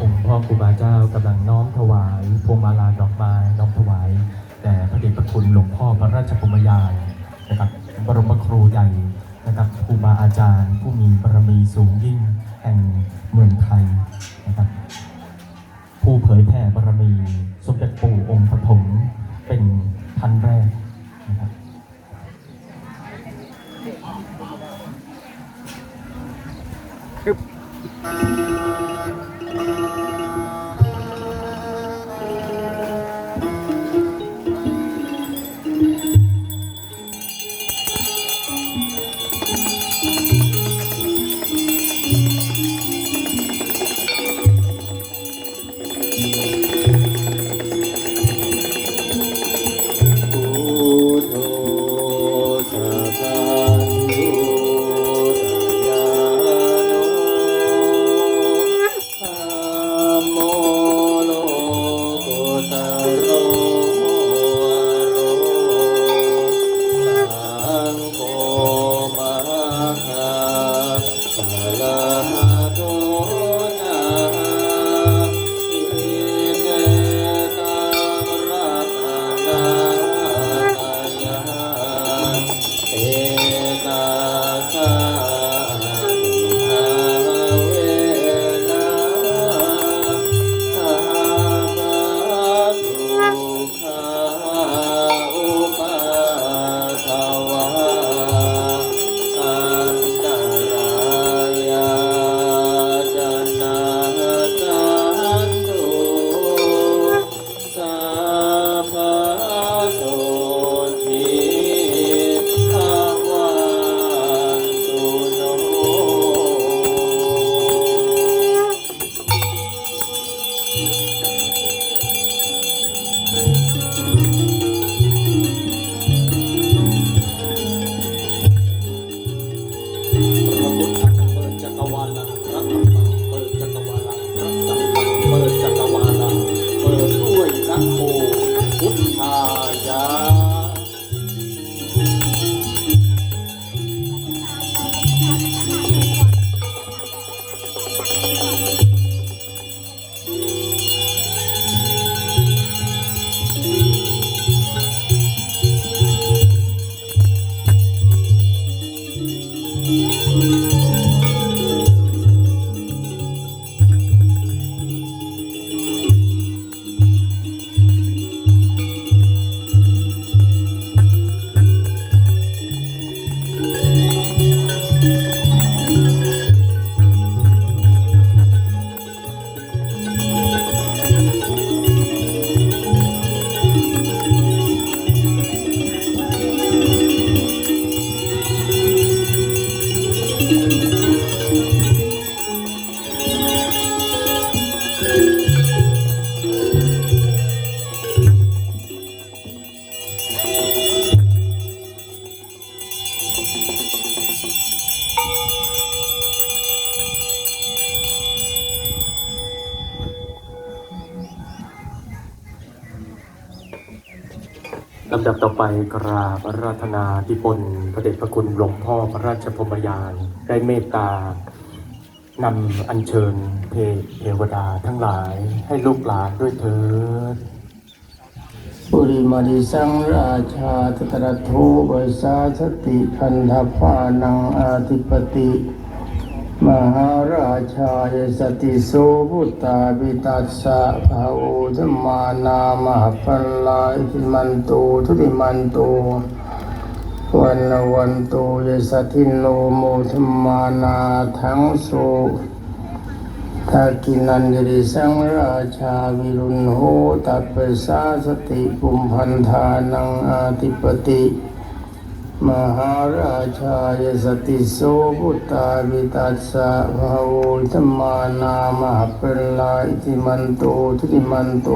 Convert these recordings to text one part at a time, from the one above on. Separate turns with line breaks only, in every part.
องค์พ่อครูบาเจ้ากำลังน้อมถวายพวงมาลาดอกไม้น้อมถวายแด่พระเดชพระคุณหลวงพ่อพระราชพมยานนะครับบรมครูใหญ่นะครับครูบาอาจารย์ ผู้มีบารมีสูงยิ่งแห่งเมืองไทยนะครับผู้เผยแผ่บารมี สมเด็จปู่องค์ปฐมเป็นท่านแรกนะครับ
พุำ
ดับต่อไปกราบราธนาที่ปนพระเดชพระคุณหลวงพ่อพระราชพมยานได้เมตตานำอัญเชิญเพเทวดาทั้งหลายให้ลูกหลานด้วยเถิด
ปุริมาริสังราชาตตระโทวสาสติพันธพานังอาธิปติ มหาราชายสติโสพุตตาปิตัสสะภาโอธมมานามหปัลลาอิมันโตทุติมันโตวันวันโตยสติโนโมธมมานาทั้งโสทากินันยริสังราชาวิรุณโหตัปปสาสติปุมพันธานังอาติปติ มหาราชายสติโสพุตตาวิตัสสะภาโวธมมานามหเปลลาอิติมันโตทิมันโต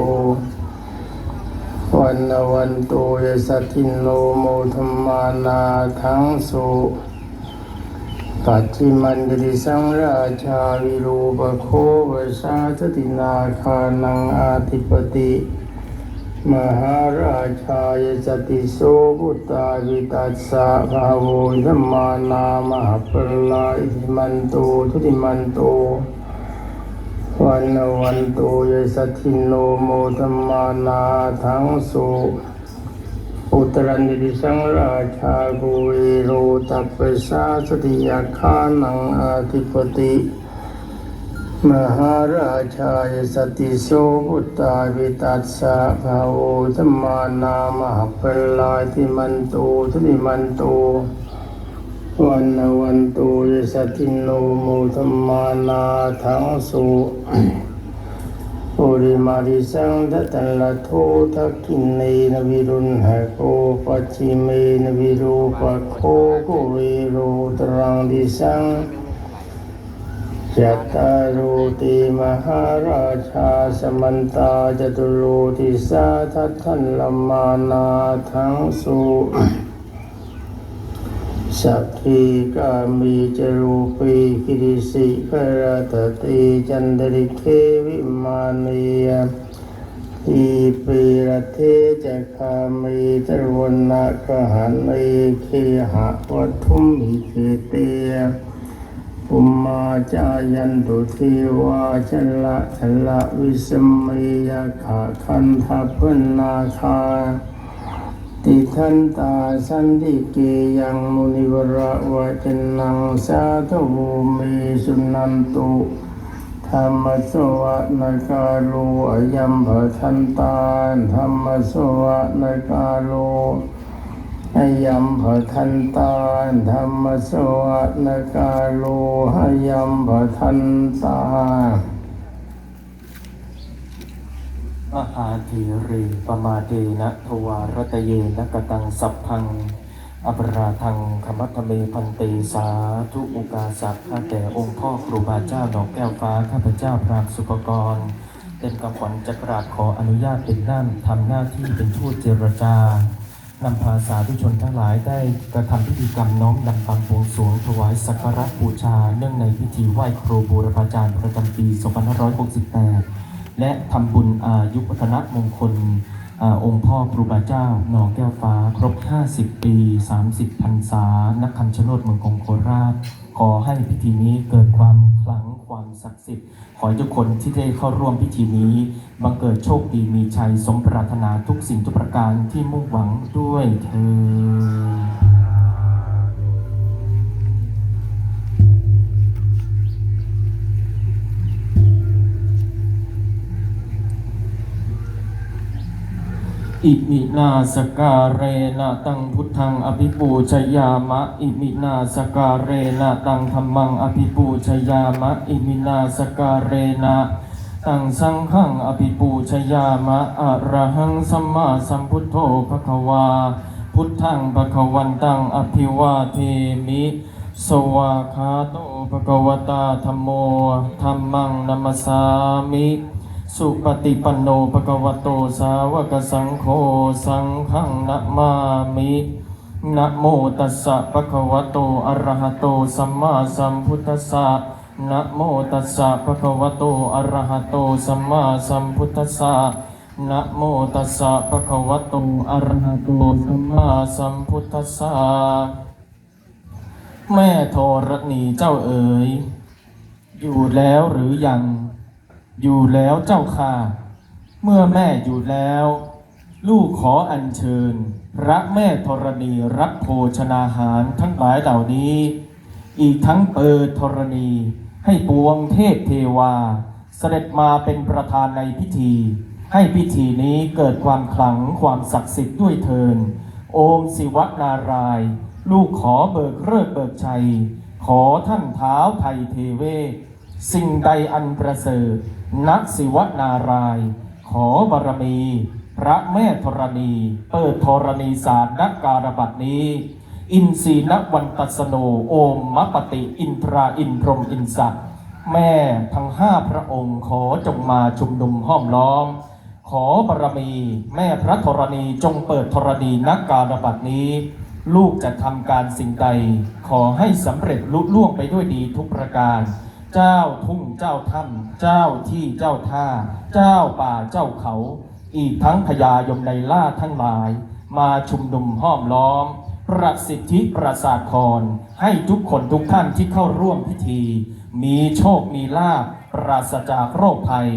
วันนวันโตยสัตินโนโมธมมานาทั้งโสปัจจิมันดริสังราชาวิรูปโควสาสตินาคานังอาธิปติ มหาราชายสติโสพุตาวิตัสสะภาโวธมมานามหปลาอิมันโตทุติมันโตวันวันโตยสัทธิโนโมธมมานาทังสุอุตรนิริสังราชากุเวโรตัปปสาสติยาคานังอาธิปติ มหาราชายสติโสพุตตาวิตัสสะภาโวธมมานามหปลายติมันตุทุติมันตุวันวันตุยสติโนโมธมมานาทังสุปุริมาริสังทตัลละโททักขินเนนวิรุณหะโกปัจฉิเมนวิรูปะโคโกเวโรตรังดิสัง จัตตารุติมหาราชาสมันตาจตุโลติสาทัทันลมานาทั้งสุสักขีกามีจรูปีกิริสิกรตติจันดริเควิมานียทีปีระเทจะคามีตรวนาคหันเอเคหะวัตถุมิเคเตย ปุมมาจายันตุเทวาชละชละวิสมัยยขาคันทัพพนาคา ติทันตาสันติเกยังมุนิวระวะจนังสาธุเมสุนันตุธรรมสวะนกาโลอยัมภทันตาธรรมสวะนกาโลห ยัมภทันตาธรรมสวะนกาโลหยัมภทันตา
มหาเถรีปมาเดนะทวารตเยนะกตังสัพพังอปราทังขมัตถเมพันเตสาธุอุกาสักข้าแต่องค์พ่อครูบาเจ้าดอกแก้วฟ้าข้าพเจ้าพรามสุปกรณ์เป็นกำขวัญจักราชขออนุญาตเป็นด้านทำหน้าที่เป็นทูตเจรจา นำพาสาธุชนทั้งหลายได้กระทำพิธีกรรมน้อมนำความบวงสวงถวายสักการะบูชา เนื่องในพิธีไหว้ครูบูรพาจารย์ประจำปี 2568 และทำบุญอายุวัฒนมงคลอองค์พ่อครูบาเจ้าหนองแก้วฟ้า ครบ 50 ปี 30พรรษานักคำชะโนดเมืองกงโคราช ขอให้พิธีนี้เกิดความขลังความศักดิ์สิทธิ์ ขอให้ทุกคนที่ได้เข้าร่วมพิธีนี้ บังเกิดโชคดีมีชัยสมปรารถนาทุกสิ่งทุกประการที่มุ่งหวังด้วยเธอ อิมินาสการเรนะตังพุทธังอภิปูชยามะ อิมินาสการเรนะตังธรรมังอภิปูชยามะ อิมินาสการเรนะตังสังฆังอภิปูชยามะอะระหังสัมมาสัมพุทโธภควา พุทธังภควันตังอภิวาเทมิ สวาคาโตภควตาธรรมโมธรรมังนัมสสามิ สุปฏิปันโนภะคะวะโตสาวกสังโฆสังฆังนะมามินะโมตัสสะภะคะวะโตอะระหะโตสัมมาสัมพุทธัสสะนะโมตัสสะภะคะวะโตอะระหะโตสัมมาสัมพุทธัสสะนะโมตัสสะภะคะวะโตอะระหะโตสัมมาสัมพุทธัสสะแม่ธรณีเจ้าเอ๋ยอยู่แล้วหรือยัง อยู่แล้วเจ้าค่ะ เมื่อแม่อยู่แล้ว ลูกขออัญเชิญ พระแม่ธรณีรับโภชนาหารทั้งหลายเหล่านี้ อีกทั้งเปิดธรณี ให้ปวงเทพเทวา เสด็จมาเป็นประธานในพิธี ให้พิธีนี้เกิดความขลังความศักดิ์สิทธิ์ด้วยเทิน โอมศิวนารายลูกขอเบิกเลิกษ์เบิกชัย ขอท่านเท้าไทยเทเว สิ่งใดอันประเสริฐ นักศิวนาราย ขอบารมี พระแม่ธรณี เปิดธรณีสารนักการบัตนี้ อินทรีนวันตัสโนโอมมปติอินทราอินพรหมอินสัตแม่ทั้งห้าพระองค์ขอจงมาชุมนุมห้อมล้อม ขอบารมี แม่พระธรณีจงเปิดธรณีนักการบัตนี้ ลูกจะทำการสิ่งใด ขอให้สำเร็จลุล่วงไปด้วยดีทุกประการ เจ้าทุ่งเจ้าถ้ำเจ้าที่เจ้าท่า เจ้าป่าเจ้าเขา อีกทั้งพญายมในล่าทั้งหลาย มาชุมนุมห้อมล้อม ประสิทธิประสาทพรให้ทุกคนทุกท่านที่เข้าร่วมพิธี มีโชคมีลาภปราศจากโรคภัย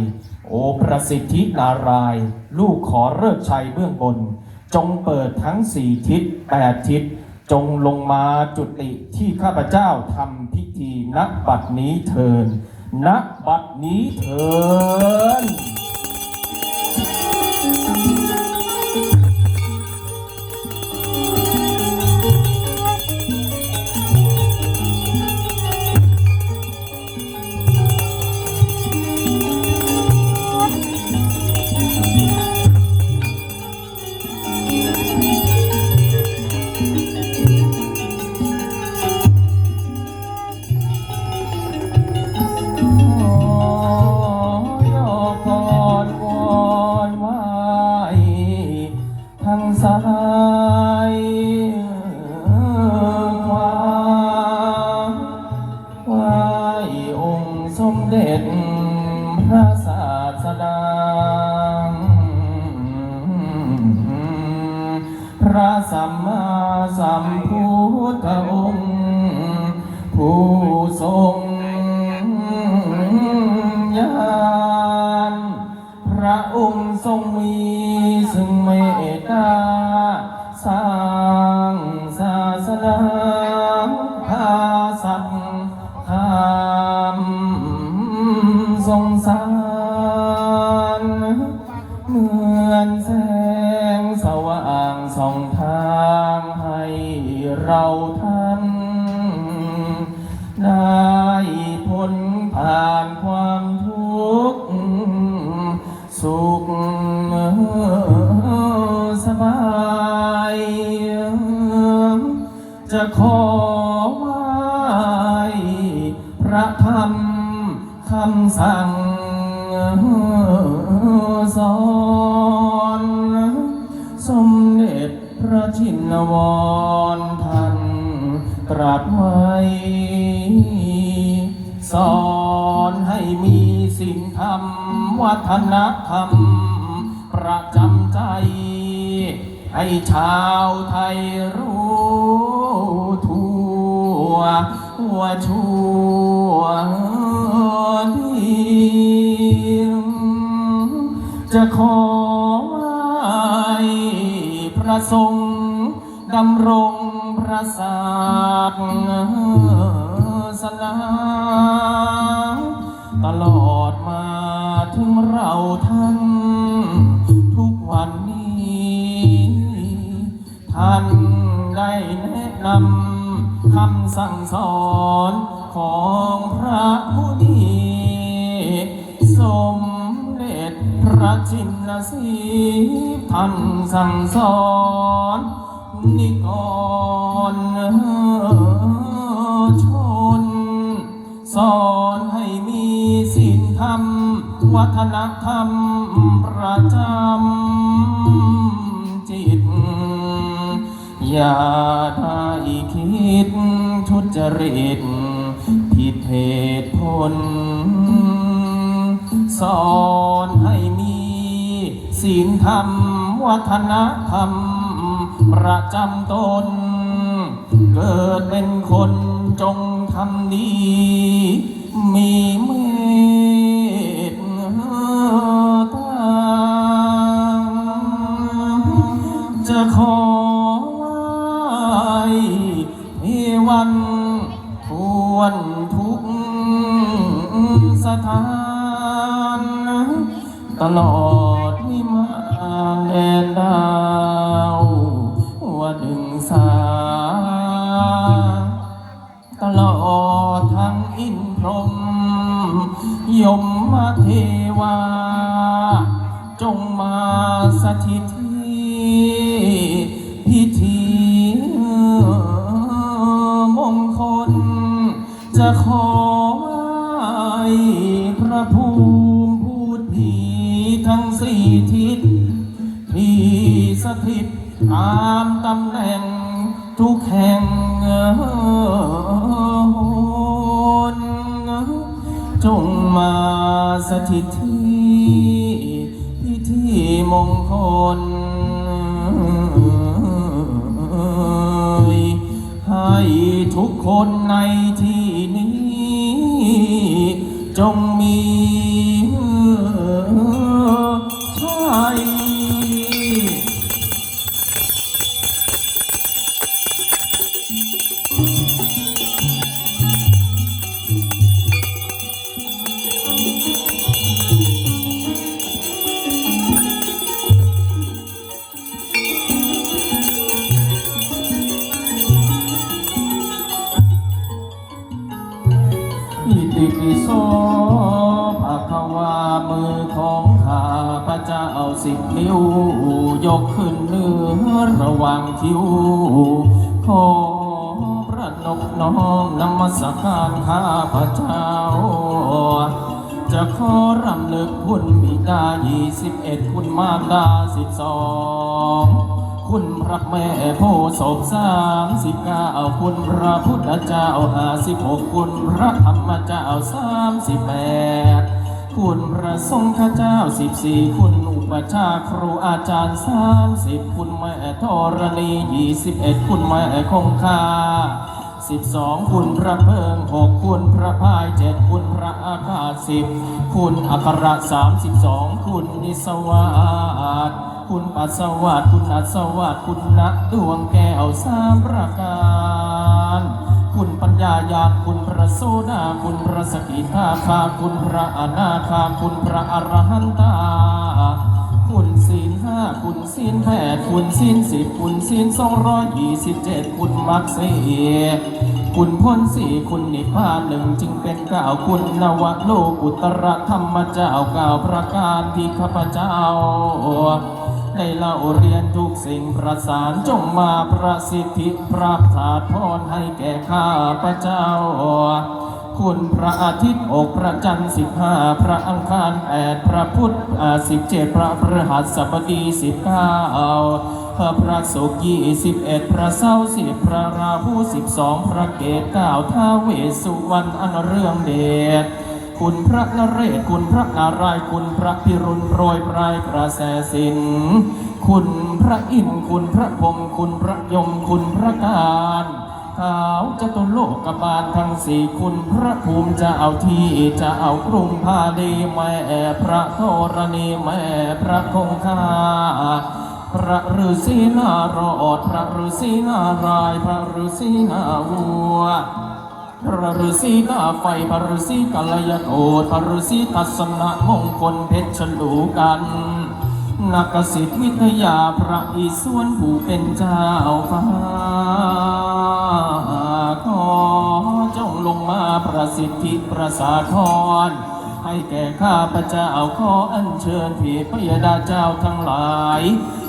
โอประสิทธินาราย ลูกขอเลิกชัยเบื้องบน จงเปิดทั้งสี่ทิศแปดทิศ จงลงมาจุติที่ข้าพเจ้าทำพิธีณบัดนี้เทินณบัดนี้เทิน พระสัมมาสัมพุทธองค์ ผู้ทรงญาณพระองค์ทรงมี ระธรรมคำสั่งสอนสมเด็จพระชินวรท่านตรัสไว้ สอนให้มีสิ่งธรรม วัฒนธรรม ประจำใจ ให้ชาวไทยรู้ทั่ว ว่าชั่วดีจะขอไหว้พระทรงฆ์ดำรงพระศาสนาตลอดมาถึงเราท่านทุกวันนี้ ท่านได้แนะนำำสั่งสอนของพระผู้นี้สมเด็จพระชินสีห์ท่านสั่งสอนนิกรชน สอนให้มีศีลธรรม วัฒนธรรมประจำจิตอย่า ริตผิดเหตุผล สอนให้มีศีลธรรม วัฒนธรรม ประจำตน เกิดเป็นคนจงทำดี มี ถิตตามตำแหน่งทุกแห่งจงมาสถิตที่พิธีมงคล ให้ทุกคนในที่นี้ จงมี สิบนิ้วยกขึ้นเหนือระหว่างคิ้วขอพระนกน้อมนมัสการข้าพระเจ้า จะขอรำลึกคุณบิดายี่สิบเอ็ดคุณมารดาสิบสองคุณพระแม่โพศพสามสิบเก้าคุณพระพุทธเจ้าห้าสิบหกคุณพระธรรมเจ้าสามสิบแปด คุณพระสงฆ์เจ้าสิบสี่คุณอุปชาครูอาจารย์สามสิบคุณแม่ธรณียี่สิบเอ็ดคุณแม่คงคาสิบสองคุณพระเพิงหกคุณพระพายเจ็ดคุณพระอาคาสิบคุณอัครสามสิบสองคุณนิสวาสคุณปัสสาวะคุณอัศวะคุณณดวงแก้วสามประการ คุณปัญญาญาณคุณพระโสดาคุณพระสกิทาคาคุณพระอนาคาคุณพระอรหันตา คุณศีลห้าคุณศีลแปดคุณศีลสิบคุณศีลสองร้อยยี่สิบเจ็ดคุณมรรคสีคุณพ้นสี่คุณนิพพานหนึ่งจึงเป็นเก้าคุณนวโลกุตระธรรมเจ้าเก้าประการที่ข้าพเจ้า ได้เล่าเรียนทุกสิ่งประสานจงมาประสิทธิพระผาดพรให้แก่ข้าพระเจ้า คุณพระอาทิตย์อกพระจันทร์สิบห้าพระอังคารแปดพระพุธสิบเจ็ดพระพฤหัสบดีสิบเก้าพระพระศุกร์ยี่สิบเอ็ดพระเสาร์สิบพระราหูสิบสองพระเกศเก้าท้าวเวสสุวรรณอันเรื่องเดช คุณพระนเรศคุณพระนารายคุณพระพิรุณโปรยปลายกระแสสิน คุณพระอินทร์คุณพระพรมคุณพระยมคุณพระการขาวจะตุโลกบาลทั้งสี่คุณพระภูมิจะเอาที่จะเอากรุงพาดีแม่พระโทรณีแม่พระคงคาพระฤาษีนารอด พระฤาษีนาราย พระฤาษีนาวัว พระฤาษีตาไฟพระฤาษีกัลยาโกฏพระฤาษีทัศนะมงคลเพชรฉลูกัน นักสิทธิวิทยาพระอิศวรผู้เป็นเจ้าฟ้าขอจงลงมาประสิทธิประสาทรให้แก่ข้าพระเจ้าขออัญเชิญเทพยดาเจ้าทั้งหลาย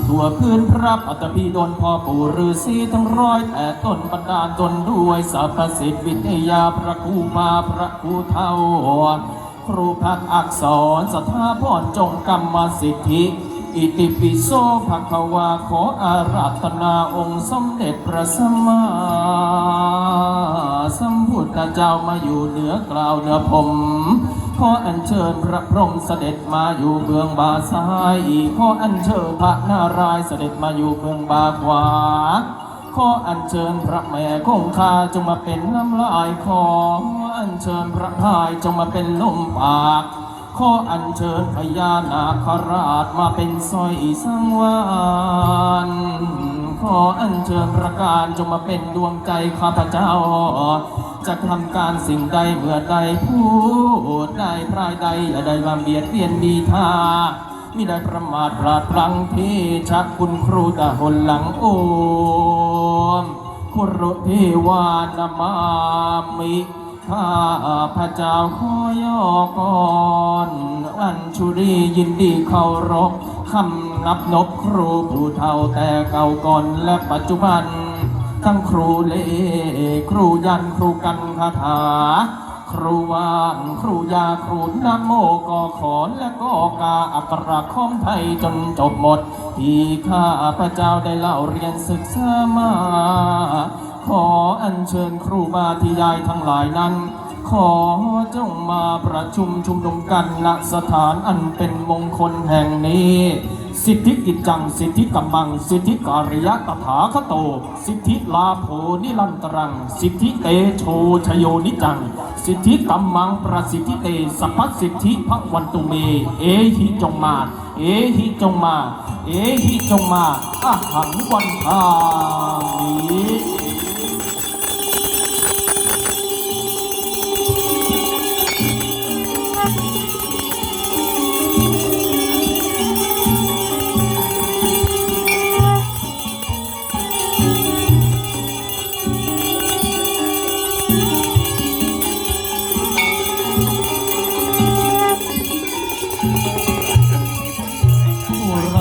ทั่วพื้นพระอัตพีดลพ่อปู่ฤาษีทั้งร้อยแต่ต้นบรรดาลตนด้วยสรรพสิทธิวิทยาพระครูมาพระครูเท่า ครูพักอักษรสถาพรจงกรรมสิทธิ อิติปิโสภะควาขออาราธนาองค์สมเด็จพระสัมมาสัมพุทธเจ้ามาอยู่เหนือกล่าวเหนือผม ขออัญเชิญพระพรหมเสด็จมาอยู่เบื้องบาซ้ายขออัญเชิญพระนารายณ์เสด็จมาอยู่เบื้องบาขวา ขออัญเชิญพระแม่คงคาจงมาเป็นน้ำลายขออัญเชิญพระพายจงมาเป็นลมปาก ขออัญเชิญพญานาคราชมาเป็นสร้อยสังวานขออัญเชิญประการจงมาเป็นดวงใจข้าพเจ้า จะทำการสิ่งใดเมื่อใดพูดได้พรายใดอย่าได้บำเบียดเบียนมีทามิได้ประมาทพลาดพลั้งที่ชักคุณครูตะหนหลังโอมคุรุเทวานามามิข้าพระเจ้าขอย่อก่อนอัญชุรียินดีเคารพคำนับนบครูผู้เฒ่าแต่เก่าก่อนและปัจจุบัน ทั้งครูเลครูยันครูกันคาถา ครูวานครูยาครูนโมกอขอนและก็กาอักระคอมไทยจนจบหมด ที่ข้าพระเจ้าได้เล่าเรียนศึกษามา ขออัญเชิญครูบาที่ยายทั้งหลายนั้นขอจงมาประชุมชุมนุมกันณสถานอันเป็นมงคลแห่งนี้ สิทธิกิจจัง สิทธิกัมมัง สิทธิการิยะตถาคโต สิทธิลาโภนิลันตรัง สิทธิเตโชชโยนิจัง สิทธิกัมมังประสิทธิเตสัพพสิทธิพระวันตุเม เอหิจงมา เอหิจงมา เอหิจงมาอาหังวันทามี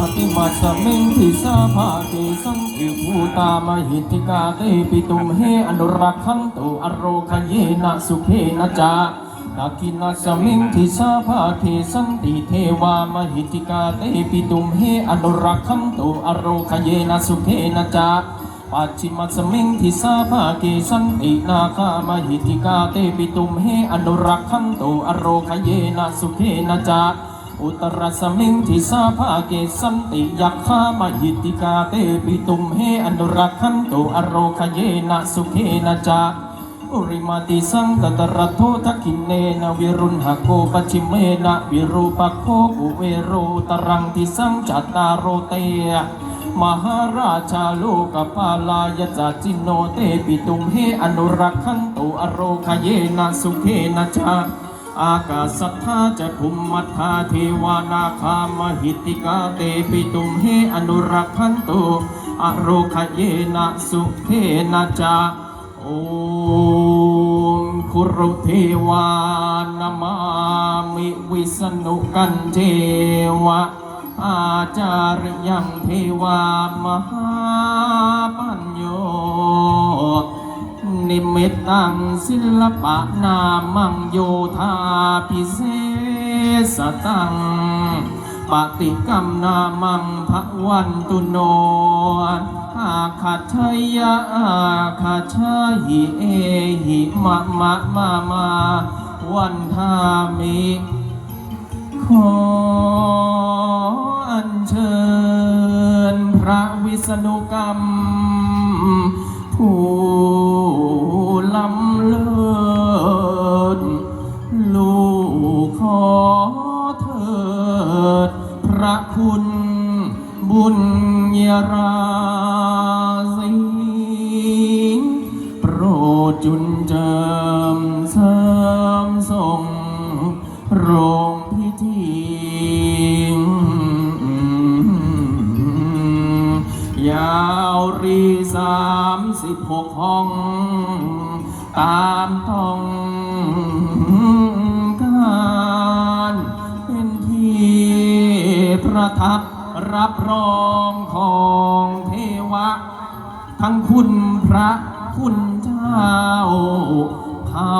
มาสมิงทิสาภาเกสังคิภูตามหิติกาเตปิตุมเฮอนุรักขันตุอโรคเยนะสุเพนะจานาคินาสมิงทิสาภาเกสันติเทวามหิติกาเตปิตุมเฮอนุรักขันตุอโรคเยนะสุเพนะจาปัจฉิมัสมิงทิสาภาเกสันตินาคามหิติกาเตปิตุมเฮอนุรักขันตุอโรคเยนะสุเพนะจา อุตรสมิงทิสาภาเกสันติยักขามหิติกาเตปิตุมเฮอนุรักขันตุอโรคเยนะสุเคนะจาอุริมาติสังตตระโททักินเนนะวิรุณหโกปชิเมนะวิรูปโคกุเวโรตรังติสังจัตตารโรเตมหาราชาโลกปาลายจาจินโนเตปิตุมเฮอนุรักขันตุอโรคเยนะสุเคนะจา อากาสัทธาจะภุมมัทธาเทวานาคามหิติกาเตปิตุมเฮอนุรักขันตุอโรคเยนะสุเทนะจาโอมคุรุเทวานามามิวิสนุกันเทวะอาจารยังเทวามหาปัญ นิมิตตังศิลปะนามังโยธาพิเศษตังปฏิกรรมนามังพระวันตุโนอาคาชยะอาคาชาหิเอหิมะมะมามาวันทามิขออัญเชิญพระวิษณุกรรมผู้ คุณบุญยราศีโปรดจุนเจิมเสริมส่งโรงพิธียาวรีสามสิบหกห้อง ตามต้อง ประทับรับรองของเทวะ ทั้งคุณพระคุณเจ้าเขา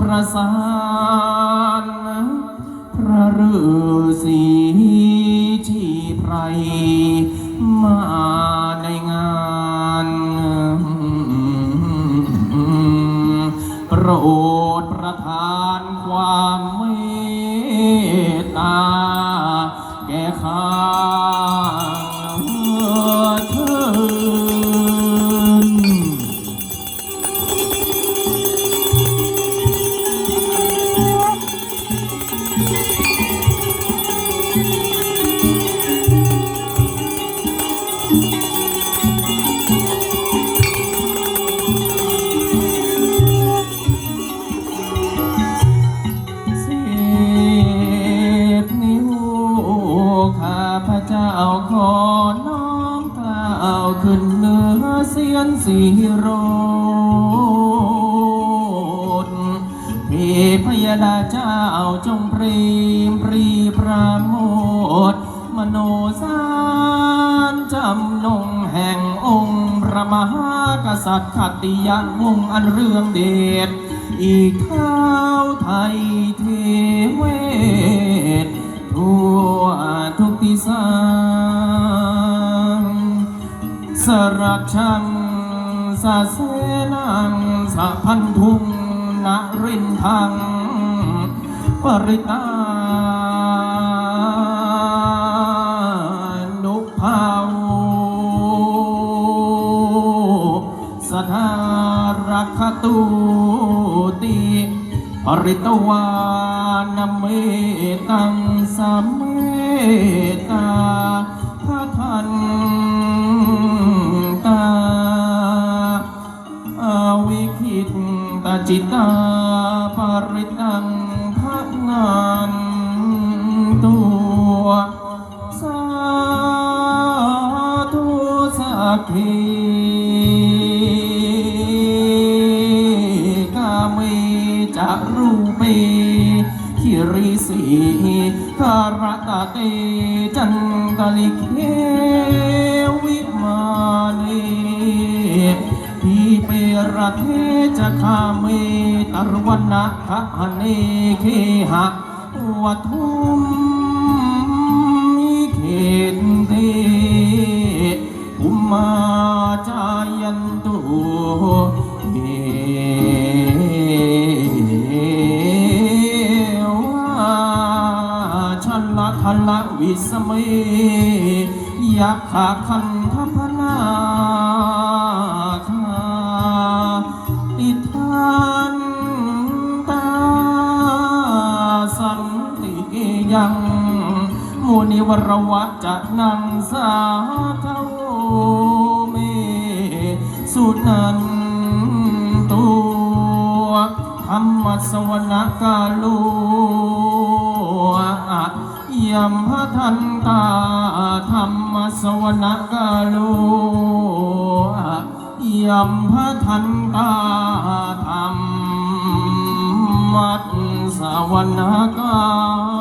ประสานพระฤาษีชีไพรมาในงานโปร ปริตวานเมตังสัมเมตาพระทันตาอาวิคิตตาจิตา เปรเทจะคาเมตรวนะคะเนเคหะวัทุมมิเขตเทอุมาจายันตุเอวาชละทันละวิสเมยักขะคัน มุนิวรวะจะนังสาเทาเมสุนันตัวธรรมสวนกาลูยัมพทันตาธรรมสวนกาลูยัมพทันตาธรรมมัสสวนกา